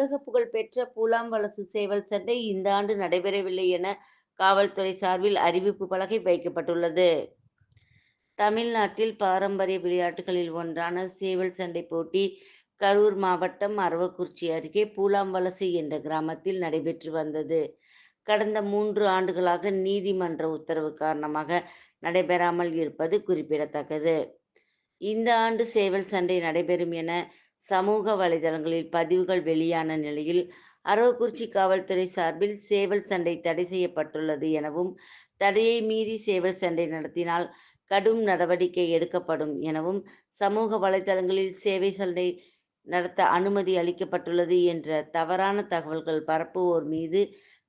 உலக புகழ்பெற்ற பூலாம் வலசு சேவல் சண்டை இந்த ஆண்டு நடைபெறவில்லை என காவல்துறை சார்பில் அறிவிப்பு பலகை வைக்கப்பட்டுள்ளது. தமிழ்நாட்டில் பாரம்பரிய விளையாட்டுகளில் ஒன்றான சேவல் சண்டை போட்டி கரூர் மாவட்டம் அரவக்குறிச்சி அருகே பூலாம்வலசு என்ற கிராமத்தில் நடைபெற்று வந்தது. கடந்த மூன்று ஆண்டுகளாக நீதிமன்ற உத்தரவு காரணமாக நடைபெறாமல் இருப்பது குறிப்பிடத்தக்கது. இந்த ஆண்டு சேவல் சண்டை நடைபெறும் என சமூக வலைதளங்களில் பதிவுகள் வெளியான நிலையில் அரவக்குறிச்சி காவல்துறை சார்பில் சேவல் சண்டை தடை செய்யப்பட்டுள்ளது எனவும் தடையை மீறி சேவல் சண்டை நடத்தினால் கடும் நடவடிக்கை எடுக்கப்படும் எனவும் சமூக வலைதளங்களில் சேவை சண்டை நடத்த அனுமதி அளிக்கப்பட்டுள்ளது என்ற தவறான தகவல்கள் பரப்புவோர் மீது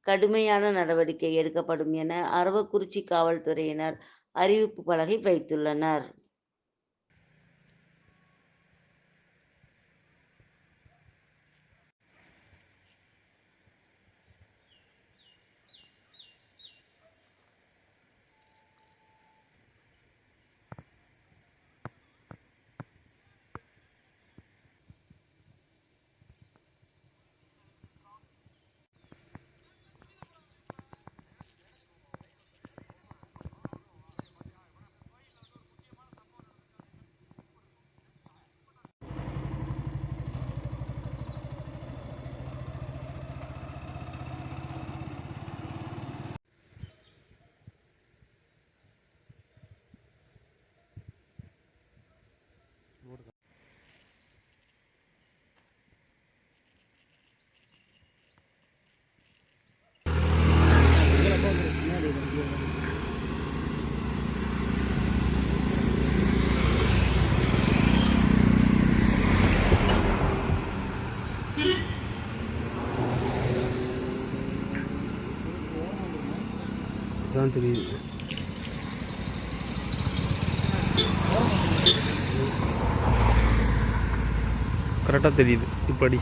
கடுமையான நடவடிக்கை எடுக்கப்படும் என அரவக்குறிச்சி காவல்துறையினர் அறிவிப்பு பலகை வைத்துள்ளனர். தான் தெரியுது. கரெக்டாக தெரியுது. இப்படி.